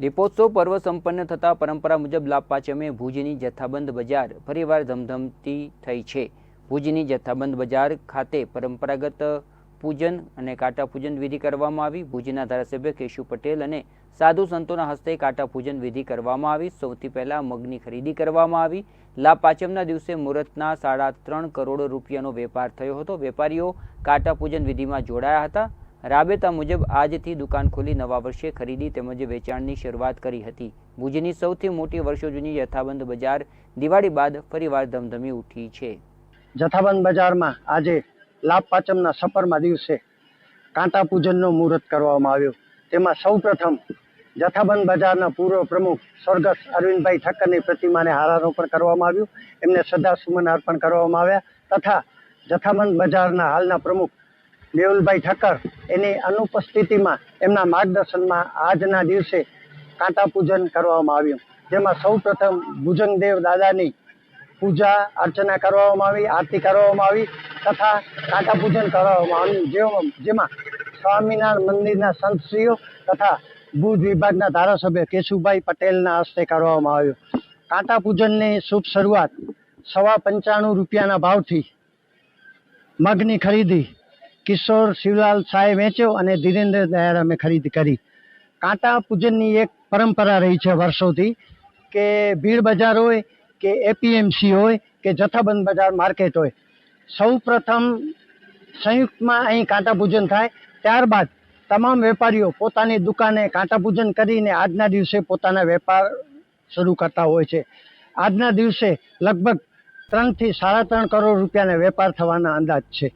દીપોત્સવ પર્વ સંપન્ન થતાં પરંપરા મુજબ લાભ ભુજની જથ્થાબંધ બજાર ફરીવાર ધમધમતી થઈ છે. ભુજની જથ્થાબંધ બજાર ખાતે પરંપરાગત પૂજન અને કાંટા પૂજન વિધિ કરવામાં આવી. ભુજના ધારાસભ્ય કેશુ પટેલ અને સાધુ સંતોના હસ્તે કાંટા પૂજન વિધિ કરવામાં આવી. સૌથી પહેલા મગની ખરીદી કરવામાં આવી. લાભ પાંચમના દિવસે મુહૂર્તના સાડા ત્રણ કરોડ રૂપિયાનો વેપાર થયો હતો. વેપારીઓ કાંટા પૂજન વિધિમાં જોડાયા હતા. રાબેતા મુજબ આજથી દુકાન ખોલી નવા વર્ષે ખરીદી તેમજ વેચાણની શરૂઆત કરી હતી. ભુજની સૌથી મોટી વર્ષો જૂની જથ્થાબંધ બજાર દિવાળી બાદ ફરીવાર ધમધમી ઉઠી છે. જથ્થાબંધ બજારમાં આજે લાભ પાંચમના સફરમાં દિવસે કાંટા પૂજનનો મુહૂર્ત કરવામાં આવ્યો. તેમાં સૌપ્રથમ જથ્થાબંધ બજારના પૂર્વ પ્રમુખ સ્વર્ગસ્થ અરવિંદભાઈ ઠક્કરની પ્રતિમાને હારારોપણ કરવામાં આવ્યું. એમને શ્રદ્ધાસુમન અર્પણ કરવામાં આવ્યા તથા જથ્થાબંધ બજારના હાલના પ્રમુખ મેહુલભાઈ ઠક્કર એની અનુપસ્થિતિમાં, એમના માર્ગદર્શનમાં આજના દિવસે કાંટા પૂજન કરવામાં આવ્યું. જેમાં સૌ પ્રથમ ભુજંગદેવ દાદાની પૂજા અર્ચના કરવામાં આવી, આરતી કરવામાં આવી, તથા કાંટા પૂજન કરવામાં આવ્યું. જેમાં જેમાં સ્વામિનારાયણ મંદિરના સંતશ્રીઓ તથા ભુજ વિભાગના ધારાસભ્ય કેશુભાઈ પટેલના હસ્તે કરવામાં આવ્યું. કાંટા પૂજનની શુભ શરૂઆત સવા પંચાણું રૂપિયાના ભાવથી મગની ખરીદી કિશોર શિવલાલ શાહે વેચ્યો અને ધીરેન્દ્ર દયારામે ખરીદી કરી. કાંટા પૂજનની એક પરંપરા રહી છે વર્ષોથી કે ભીડ બજાર હોય, કે એપીએમસી હોય, કે જથ્થાબંધ બજાર માર્કેટ હોય. સૌ પ્રથમ સંયુક્તમાં અહીં કાંટા પૂજન થાય. ત્યારબાદ તમામ વેપારીઓ પોતાની દુકાને કાંટા પૂજન કરીને આજના દિવસે પોતાના વેપાર શરૂ કરતા હોય છે. આજના દિવસે લગભગ ત્રણથી સાડા ત્રણ કરોડ રૂપિયાના વેપાર થવાના અંદાજ છે.